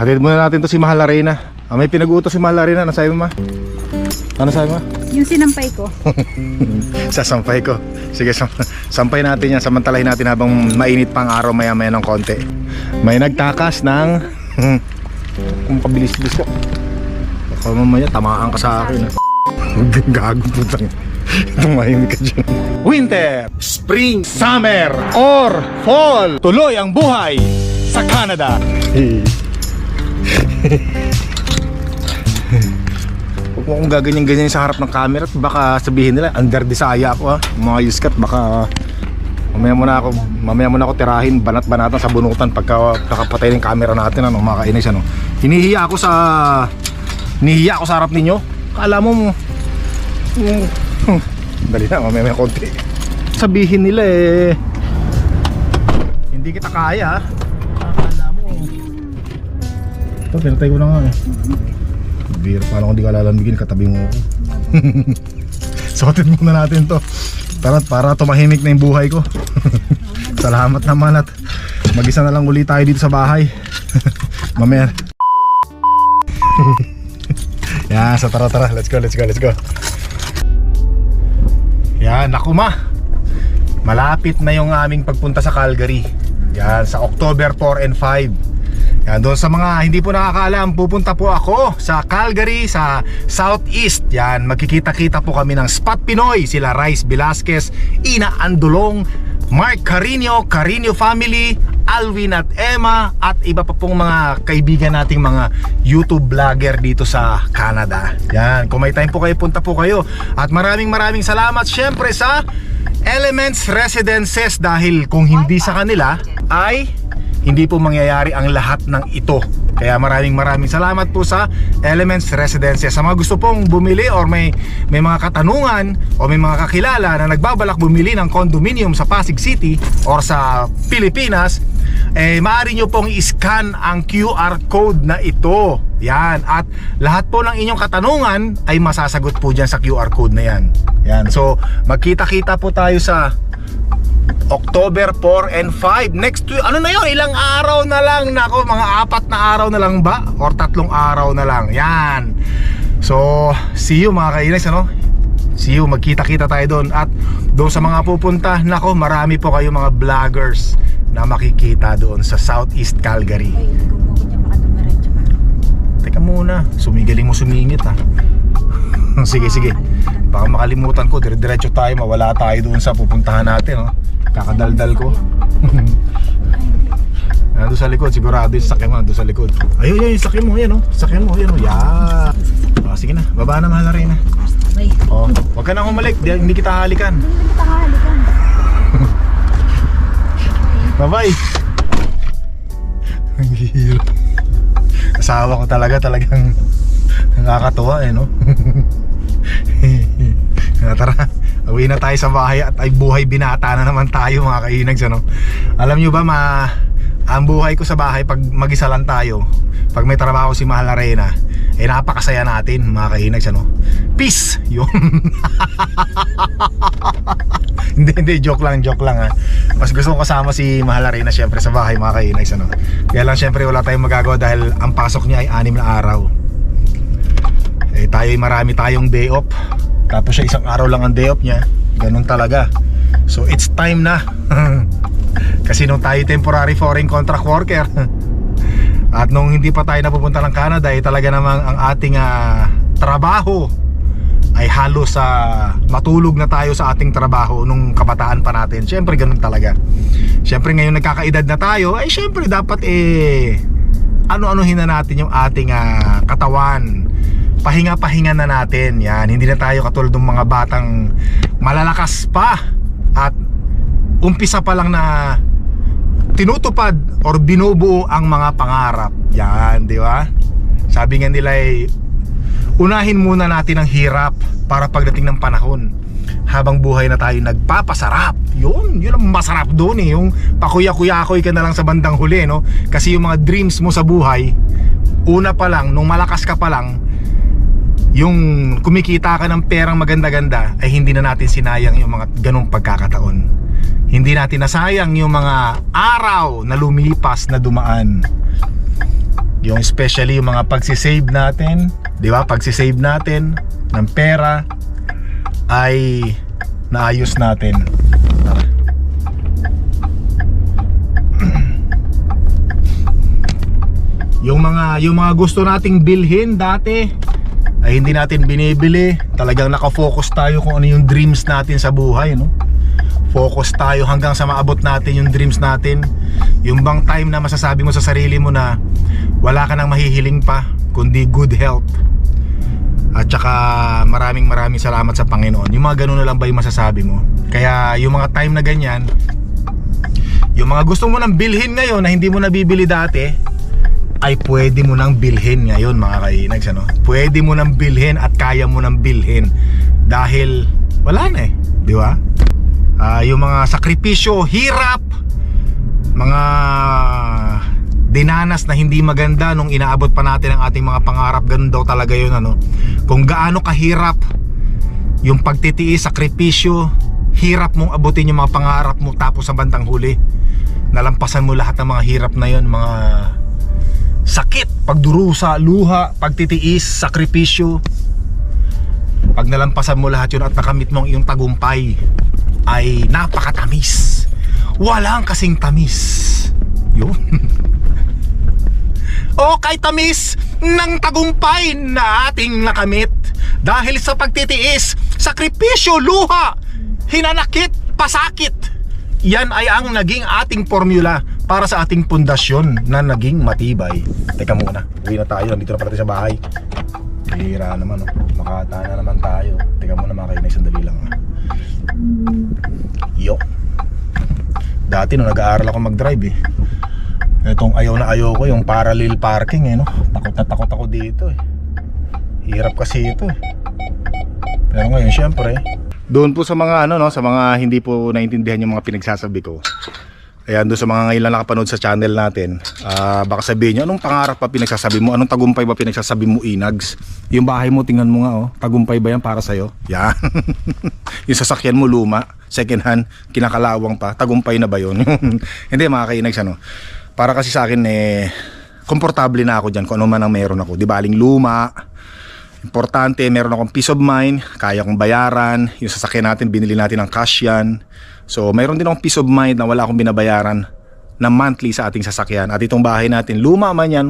hatid muna natin to si Mahal Arena. Ah, may pinag-utos si Mahal Arena. Ano sabi mo, ma? Ano sabi mo? Yung sinampay ko. Sasampay ko. Sige, sam sampay natin yan. Samantalahin natin habang mainit pang araw maya-maya ng konti. May nagtakas ng... Kung kabilis-bilis ka. Baka mamaya tamaan ka sa akin. ah. Gago putang. Tumahimik ka dyan. Winter, Spring, Summer, or Fall. Tuloy ang buhay sa Canada. Huwag mo akong gaganyan-ganyan sa harap ng camera at baka sabihin nila under desaya ako ha. Mga yuskat baka mamaya mo na ako mamaya mo na ako tirahin banat-banatan sa bunutan pagka kakapatay ng camera natin ano mga kainis ano. Hinihiya ako sa hinihiya ako sa harap ninyo. Kala mo mm, hmm, dali na mamaya may konti. Sabihin nila eh hindi kita kaya. ha. Ito, pinatay ko na nga eh. Biro, paano kung di ka lalambigin, katabi mo ako. Sorted muna natin to. Para, para tumahimik na yung buhay ko. Salamat naman at mag-isa na lang uli tayo dito sa bahay. Mamaya. Yan, so tara tara, let's go, let's go, let's go. Yan, naku ma. Malapit na yung aming pagpunta sa Calgary. Yan, sa October 4 and 5. Yan, doon sa mga hindi po nakakaalam, pupunta po ako sa Calgary, sa Southeast. Yan, magkikita-kita po kami ng Spot Pinoy. Sila Rice Velasquez, Ina Andulong, Mark Carino, Carino family, Alvin at Emma, at iba pa pong mga kaibigan nating mga YouTube vlogger dito sa Canada. Yan, kung may time po kayo, punta po kayo. At maraming maraming salamat syempre sa Elements Residences dahil kung hindi sa kanila ay hindi po mangyayari ang lahat ng ito. Kaya maraming maraming salamat po sa Elements Residences. Sa mga gusto pong bumili or may, may mga katanungan o may mga kakilala na nagbabalak bumili ng condominium sa Pasig City or sa Pilipinas, eh maaari nyo pong i-scan ang QR code na ito. Yan. At lahat po ng inyong katanungan ay masasagot po dyan sa QR code na yan. Yan. So, magkita-kita po tayo sa October 4 and 5 Next week, ano na yun? Ilang araw na lang. Nako, mga apat na araw na lang ba? Or tatlong araw na lang. Yan. So, see you mga kainis ano? See you, magkita-kita tayo doon. At doon sa mga pupunta Nako, marami po kayo mga vloggers Na makikita doon sa Southeast Calgary. Teka muna, sumigaling mo sumingit ha Sige, sige Baka makalimutan ko, dire-diretso tayo Mawala tayo doon sa pupuntahan natin oh. Kakadaldal ko. Nandun sa likod, sigurado yung sakyan mo nandun sa likod. Ayun, yun, yung sakyan mo, yan oh. Sakyan mo, yan oh, yeah. Oh, Sige na, baba na mahal na rin Oh, wag ka na humalik, di, hindi kita halikan hindi kita kahalikan. Bye-bye. Ang hirap. Asawa ko talaga, talagang Nakakatuwa eh, no? Kaya tara, uwi na tayo sa bahay at ay buhay binata na naman tayo mga kainags ano. Alam nyo ba ma ang buhay ko sa bahay pag mag-isa lang tayo, pag may trabaho si Mahal Arena, eh napakasaya natin mga kainags ano. Peace! Yun. hindi, hindi, joke lang, joke lang ha. Mas gusto ko kasama si Mahal Arena syempre sa bahay mga kainags ano. Kaya lang syempre wala tayong magagawa dahil ang pasok niya ay anim na araw. Eh tayo marami tayong day off Tapos siya isang araw lang ang day off niya. Ganun talaga. So it's time na. Kasi nung tayo temporary foreign contract worker At nung hindi pa tayo napupunta ng Canada Eh talaga namang ang ating ah, trabaho Ay halos sa matulog na tayo sa ating trabaho Nung kabataan pa natin. Siyempre ganun talaga. Siyempre ngayon nagkakaedad na tayo Ay siyempre dapat eh Ano-anuhin na natin yung ating ah, katawan pahinga-pahinga na natin. Yan hindi na tayo katulad ng mga batang malalakas pa at umpisa pa lang na tinutupad or binubuo ang mga pangarap. Yan di ba? Sabi nga nila ay unahin muna natin ang hirap para pagdating ng panahon. Habang buhay na tayo nagpapasarap. Yun, yun ang masarap doon eh. Yung pakuya-kuyakoy ka na lang sa bandang huli no? kasi yung mga dreams mo sa buhay una pa lang, nung malakas ka pa lang yung kumikita ka ng perang maganda-ganda ay hindi na natin sinayang yung mga ganong pagkakataon. Hindi natin nasayang yung mga araw na lumipas na dumaan. Yung especially yung mga pagsisave natin, di ba? Pagsisave natin ng pera ay naayos natin. Yung mga yung mga gusto nating bilhin dati ay hindi natin binibili. Talagang nakafocus tayo kung ano yung dreams natin sa buhay, no? Focus tayo hanggang sa maabot natin yung dreams natin. Yung bang time na masasabi mo sa sarili mo na wala ka nang mahihiling pa kundi good health. At saka maraming maraming salamat sa Panginoon. Yung mga ganun na lang ba yung masasabi mo? Kaya yung mga time na ganyan, yung mga gusto mo nang bilhin ngayon na hindi mo nabibili dati, ay pwede mo nang bilhin ngayon mga kainags ano? Pwede mo nang bilhin at kaya mo nang bilhin dahil wala na eh, di ba? Ah, yung mga sakripisyo, hirap, mga dinanas na hindi maganda nung inaabot pa natin ang ating mga pangarap, ganun daw talaga yun ano. Kung gaano kahirap yung pagtitiis, sakripisyo, hirap mong abutin yung mga pangarap mo tapos sa bandang huli, nalampasan mo lahat ng mga hirap na yun, mga sakit, pagdurusa, luha, pagtitiis, sakripisyo. Pag nalampasan mo lahat yun at nakamit mo ang iyong tagumpay, ay napakatamis. Walang kasing tamis. Yun. o kay tamis ng tagumpay na ating nakamit dahil sa pagtitiis, sakripisyo, luha, hinanakit, pasakit. Yan ay ang naging ating formula para sa ating pundasyon na naging matibay. Teka muna, uwi na tayo. Nandito na pala tayo sa bahay. Hira naman, oh. makata na naman tayo. Teka muna mga kainay, sandali lang. ah. Yo. Dati nung nag-aaral ako mag-drive eh. Itong ayaw na ayaw ko, yung parallel parking eh, no? Takot na takot ako dito eh. Hirap kasi ito eh. Pero ngayon, syempre, doon po sa mga ano no, sa mga hindi po naintindihan yung mga pinagsasabi ko. Ayan, doon sa mga ngayon lang nakapanood sa channel natin, ah baka sabihin nyo, anong pangarap pa pinagsasabi mo? Anong tagumpay ba pinagsasabi mo, Inags? Yung bahay mo, tingnan mo nga, oh. Tagumpay ba yan para sa'yo? Yan. yung sasakyan mo, luma, second hand, kinakalawang pa. Tagumpay na ba yun? Hindi, mga kainags, ano. Para kasi sa akin, eh, komportable na ako dyan kung ano man ang meron ako. Di baling luma, Importante, meron akong peace of mind, kaya kong bayaran, yung sasakyan natin, binili natin ng cash yan. So, meron din akong peace of mind na wala akong binabayaran na monthly sa ating sasakyan. At itong bahay natin, luma man yan,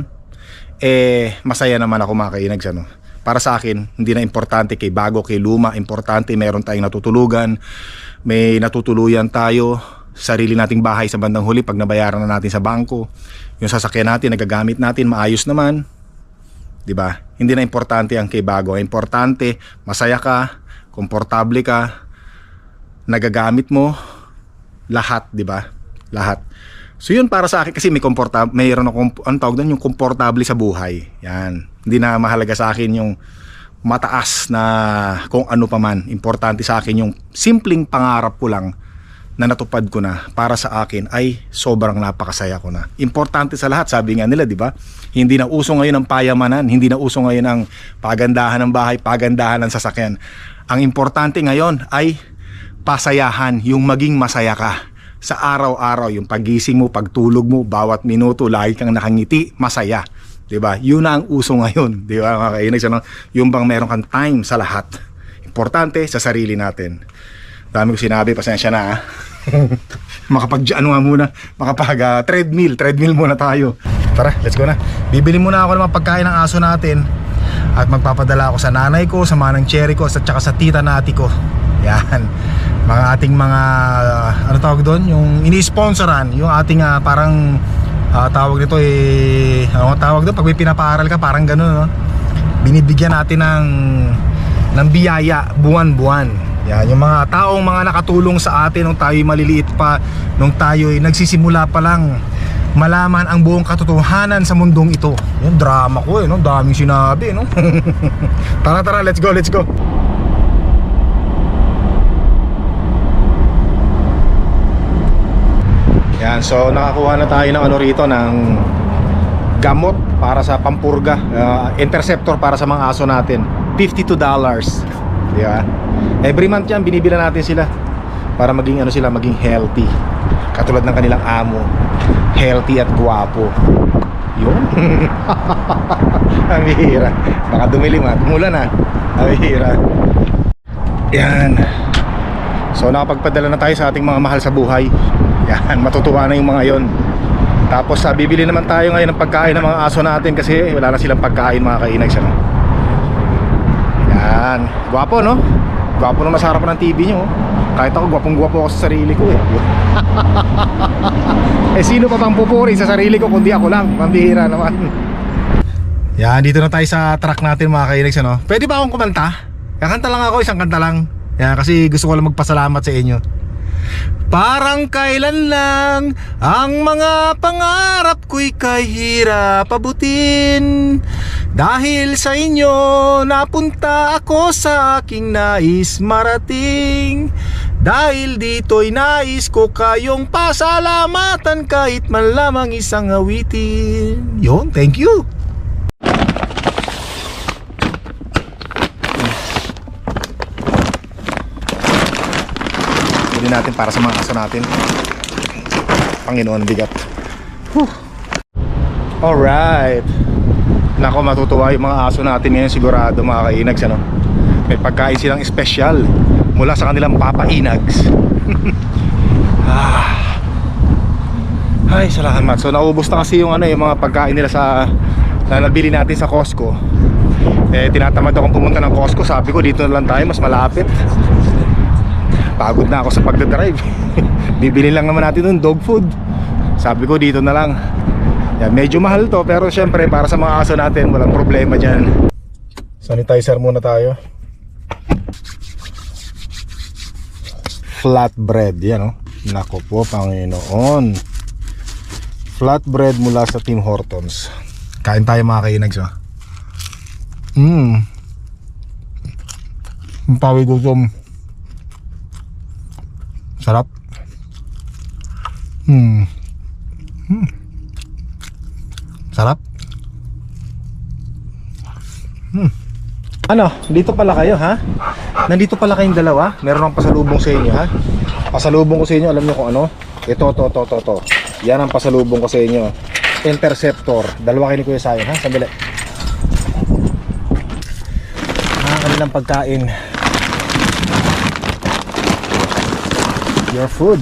eh, masaya naman ako mga kainags, ano. Para sa akin, hindi na importante kay bago, kay luma, importante meron tayong natutulugan, may natutuluyan tayo, sarili nating bahay sa bandang huli pag nabayaran na natin sa bangko. Yung sasakyan natin, nagagamit natin, maayos naman, 'di ba? Hindi na importante ang kay bago. Importante, masaya ka, komportable ka, nagagamit mo lahat, 'di ba? Lahat. So yun para sa akin kasi may komportable, mayroon akong ang tawag doon yung komportable sa buhay. Yan. Hindi na mahalaga sa akin yung mataas na kung ano pa man. Importante sa akin yung simpleng pangarap ko lang na natupad ko na para sa akin ay sobrang napakasaya ko na. Importante sa lahat, sabi nga nila, di ba? Hindi na uso ngayon ang payamanan, hindi na uso ngayon ang pagandahan ng bahay, pagandahan ng sasakyan. Ang importante ngayon ay pasayahan, yung maging masaya ka sa araw-araw, yung pagising mo, pagtulog mo, bawat minuto, lagi kang nakangiti, masaya. 'Di ba? Yun na ang uso ngayon, 'di ba? Mga kainis? Yung bang meron kang time sa lahat. Importante sa sarili natin. Dami ko sinabi, pasensya na. ah. makapag ano nga muna, makapag ah, treadmill, treadmill muna tayo. Tara, let's go na. Bibili muna ako ng mga pagkain ng aso natin at magpapadala ako sa nanay ko, sa manang cherry ko, at saka sa tita nati ko. Yan. Mga ating mga ano tawag doon, yung ini-sponsoran, yung ating ah, parang ah, tawag nito eh ano tawag doon pag may pinapaaral ka parang gano'n no. Binibigyan natin ng ng biyaya buwan-buwan. Yan, yung mga taong mga nakatulong sa atin nung tayo'y maliliit pa, nung tayo'y nagsisimula pa lang malaman ang buong katotohanan sa mundong ito. Yung drama ko eh, no? daming sinabi, no? tara tara, let's go, let's go. Yan, so nakakuha na tayo ng ano rito ng gamot para sa pampurga, uh, interceptor para sa mga aso natin. $52. Di ba? Every month yan, binibila natin sila para maging ano sila, maging healthy. Katulad ng kanilang amo, healthy at guwapo. Yun. Ang bihira. Baka dumilim ha. Umulan ha. Ang bihira. Yan. So nakapagpadala na tayo sa ating mga mahal sa buhay. Yan, matutuwa na yung mga yon. Tapos sa bibili naman tayo ngayon ng pagkain ng mga aso natin kasi wala na silang pagkain mga kainags ano. Yan. Gwapo no? Gwapo na masarap ng TV nyo. oh. Kahit ako gwapong gwapo ako sa sarili ko eh. eh sino pa bang pupuri sa sarili ko kundi ako lang. Pambihira naman. Yan, dito na tayo sa truck natin mga kainags ano. Pwede ba akong kumanta? Kakanta lang ako, isang kanta lang. Yan, kasi gusto ko lang magpasalamat sa inyo. Parang kailan lang ang mga pangarap ko'y kahirap abutin Dahil sa inyo napunta ako sa aking nais marating. Dahil dito'y nais ko kayong pasalamatan kahit man lamang isang awitin. Yon, thank you Bili natin para sa mga aso natin. Panginoon bigat. Whew. Alright. Nako matutuwa yung mga aso natin ngayon sigurado mga kainags ano. May pagkain silang espesyal mula sa kanilang papa inags. ah. Ay, salamat. So naubos na kasi yung ano yung mga pagkain nila sa na nabili natin sa Costco. Eh tinatamad akong pumunta ng Costco. Sabi ko dito na lang tayo mas malapit pagod na ako sa pagdadrive. Bibili lang naman natin ng dog food. Sabi ko dito na lang. Yan, medyo mahal to pero syempre para sa mga aso natin walang problema dyan. Sanitizer muna tayo. Flatbread yan oh. Nako po Panginoon. Flatbread mula sa Tim Hortons. Kain tayo mga kainags Mmm Ang pawi gutom Sarap. Hmm. hmm. Sarap. Hmm. Ano, dito pala kayo ha? Nandito pala kayong dalawa? Meron akong pasalubong sa inyo ha? Pasalubong ko sa inyo, alam niyo kung ano? Ito, to, to, to, to. Yan ang pasalubong ko sa inyo. Interceptor. Dalawa kayo ni Kuya Sayon ha? Sandali. Ah, kanilang pagkain. Your food.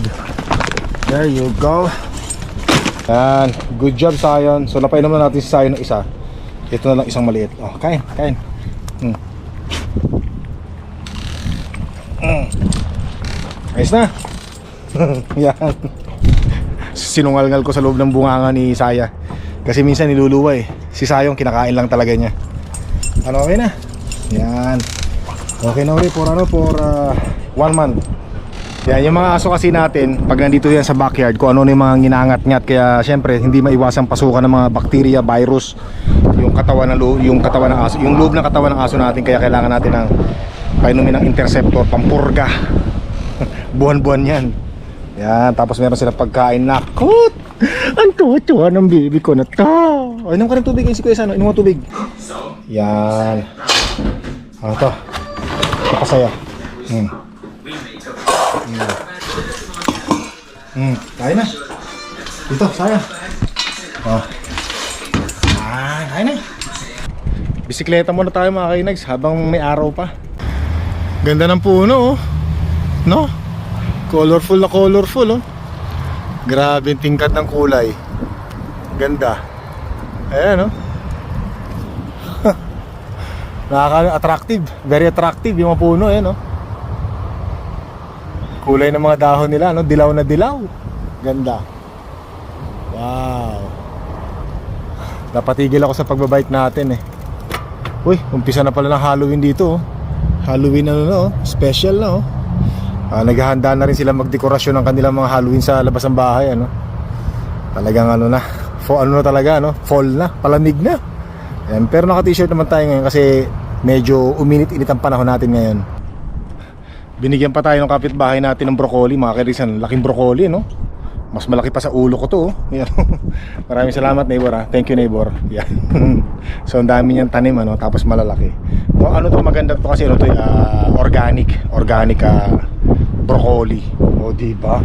There you go. Yan good job Sayon so napainom na natin si Sayon ng isa. Ito na lang isang maliit. Oh kain kain. Hmm. Mm. ayos na. Yan. Sinungalngal ko sa loob ng bunganga ni Saya. Kasi minsan niluluwa eh. Si Sayong kinakain lang talaga niya. Ano okay na? Yan. Okay na ulit for ano for uh, one month yan, yung mga aso kasi natin, pag nandito yan sa backyard, kung ano na yung mga ginangat-ngat, kaya syempre hindi maiwasang pasukan ng mga bacteria, virus, yung katawan ng yung katawan ng aso, yung loob ng katawan ng aso natin, kaya kailangan natin ng painumin ng interceptor, pampurga. Buwan-buwan yan. Yan, tapos meron silang pagkain na Kut! Ang tuwa ng baby ko na to. O, inom ka ng tubig, si Kuya Sano, inom tubig. Yan. Ano to? Napasaya. Hmm. Hmm, kaya na. Dito, saya. Oh. Ah, kaya na. Bisikleta muna tayo mga kainags habang may araw pa. Ganda ng puno oh. No? Colorful na colorful oh. Grabe yung tingkad ng kulay. Ganda. Ayan oh. Nakaka-attractive. Very attractive yung mga puno eh no. Kulay ng mga dahon nila, no? Dilaw na dilaw. Ganda. Wow. Napatigil ako sa pagbabike natin eh. Uy, umpisa na pala ng Halloween dito oh. Halloween ano no, oh. special na oh. Ah, naghahanda na rin sila magdekorasyon ng kanilang mga Halloween sa labas ng bahay ano. Talagang ano na, for ano na talaga no, fall na, palamig na. Ayan, pero naka-t-shirt naman tayo ngayon kasi medyo uminit-init ang panahon natin ngayon. Binigyan pa tayo ng kapitbahay natin ng broccoli, mga karisan. Laking broccoli, no? Mas malaki pa sa ulo ko to, oh. Maraming salamat, neighbor, ha? Thank you, neighbor. Yan. so, ang dami niyang tanim, ano? Tapos malalaki. So, ano to maganda to kasi, ano to, ah, organic. Organic, ah, broccoli. O, di ba?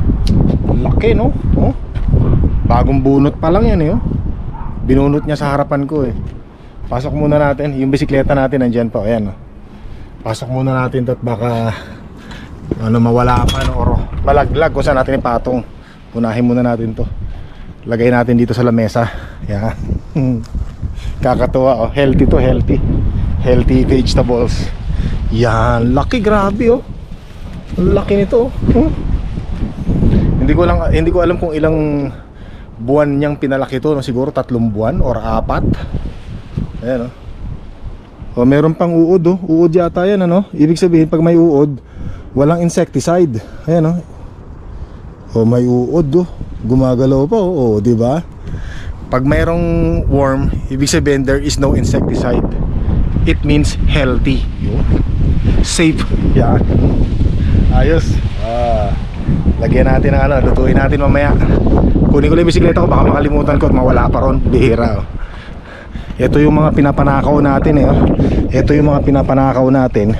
Laki, no? Oh? Bagong bunot pa lang yan, eh, oh. Binunot niya sa harapan ko eh. Pasok muna natin. Yung bisikleta natin nandyan pa. Ayan oh. Pasok muna natin to baka ano mawala pa no, or malaglag kung saan natin ipatong. Unahin muna natin to. Lagay natin dito sa lamesa. Yan. Kakatuwa oh. Healthy to, healthy. Healthy vegetables. Yan, laki grabe oh. Laki nito oh. Hmm. Hindi ko lang hindi ko alam kung ilang buwan niyang pinalaki to, no? siguro tatlong buwan or apat. Ayan oh. O meron pang uod oh. Uod yata yan ano. Ibig sabihin pag may uod, walang insecticide. Ayan oh. O may uod oh. Gumagalaw pa oh, oh di ba? Pag mayroong worm, ibig sabihin there is no insecticide. It means healthy. Safe. Yan. Ayos. Ah. Lagyan natin ng ano, lutuin natin mamaya. Kunin ko lang yung bisikleta ko, baka makalimutan ko at mawala pa ron. Bihira. Oh. Ito yung mga pinapanakaw natin eh. oh. Ito yung mga pinapanakaw natin.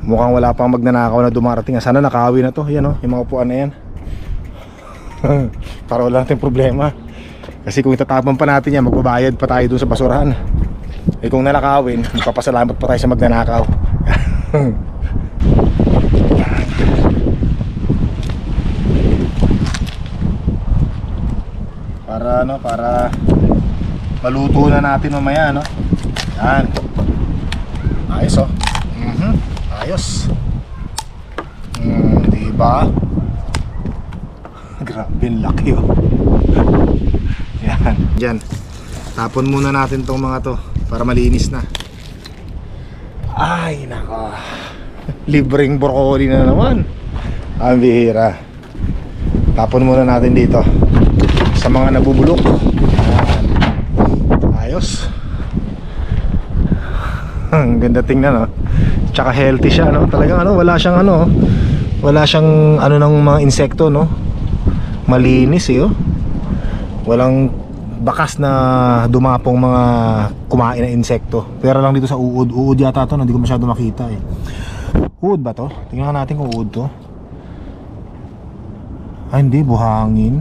Mukhang wala pang magnanakaw na dumarating. Sana nakawi na to. Yan oh, yung mga upuan na yan. Para wala natin problema. Kasi kung itatapon pa natin yan, magbabayad pa tayo dun sa basurahan. Eh kung nanakawin, magpapasalamat pa tayo sa magnanakaw. para ano, para maluto na natin mamaya, no? Yan. Ayos, oh. Mhm. Ayos. Mm, di ba? Grabe, laki, oh. Yan. Diyan. Tapon muna natin tong mga to para malinis na. Ay, nako. Libreng broccoli na naman. Ang bihira. Tapon muna natin dito sa mga nabubulok. Yan. Ayos. Ang ganda tingnan, no? Tsaka healthy siya, no? Talagang ano, wala siyang ano, wala siyang ano ng mga insekto, no? Malinis, eh, oh. Walang bakas na dumapong mga kumain na insekto. Pero lang dito sa uod. Uod yata to, hindi ko masyado makita, eh. Uod ba to? Tingnan natin kung uod to. Ah, hindi, buhangin.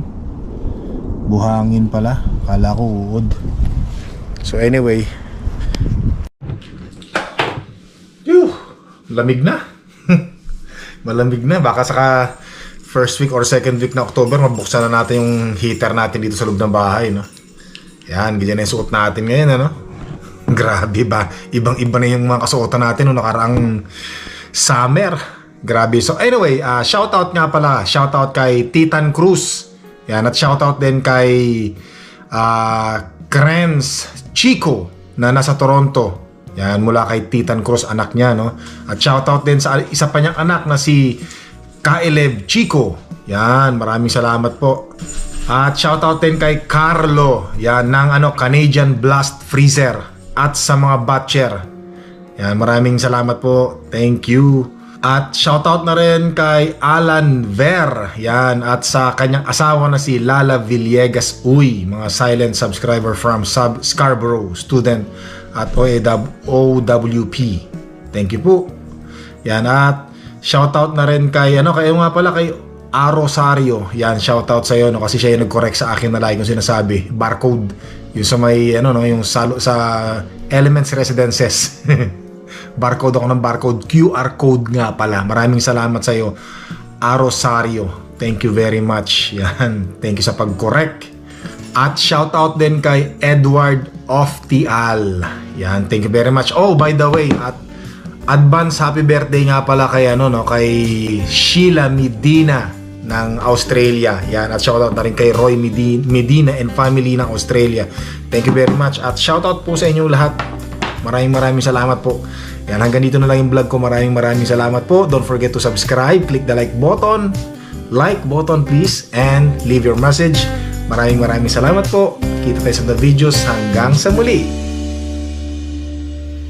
Buhangin pala. Kala ko uod. So anyway. Lamig na. Malamig na. Baka saka first week or second week na October, mabuksan na natin yung heater natin dito sa loob ng bahay, no? Yan, ganyan na yung suot natin ngayon, ano? Grabe ba? Ibang-iba na yung mga kasuotan natin nung nakaraang summer. Grabe. So anyway, uh, shoutout nga pala. Shoutout kay Titan Cruz. Yan, at shoutout din kay uh, Krenz Chico na nasa Toronto. Yan, mula kay Titan Cruz, anak niya, no? At shoutout din sa isa pa niyang anak na si Kaelev Chico. Yan, maraming salamat po. At shoutout din kay Carlo, yan, ng ano, Canadian Blast Freezer. At sa mga batcher. Yan, maraming salamat po. Thank you. At shoutout na rin kay Alan Ver. Yan, at sa kanyang asawa na si Lala Villegas Uy, mga silent subscriber from Sub Scarborough, student at OWP. Thank you po. Yan, at shoutout na rin kay, ano, kayo nga pala, kay A. Rosario. Yan, shoutout sa iyo no, kasi siya yung nag-correct sa akin na lagi kong sinasabi. Barcode. Yung sa may, ano, no, yung sa, sa Elements Residences. barcode ako ng barcode. QR code nga pala. Maraming salamat sa iyo, A. Rosario. Thank you very much. Yan. Thank you sa pag-correct. At shoutout din kay Edward Oftial. Yan, thank you very much. Oh, by the way, at advance happy birthday nga pala kay ano no, kay Sheila Medina ng Australia. Yan, at shoutout na rin kay Roy Medina, and family ng Australia. Thank you very much. At shoutout po sa inyong lahat. Maraming maraming salamat po. Yan, hanggang dito na lang yung vlog ko. Maraming maraming salamat po. Don't forget to subscribe. Click the like button. Like button please and leave your message. Maraming maraming salamat po. Kita tayo sa the videos hanggang sa muli.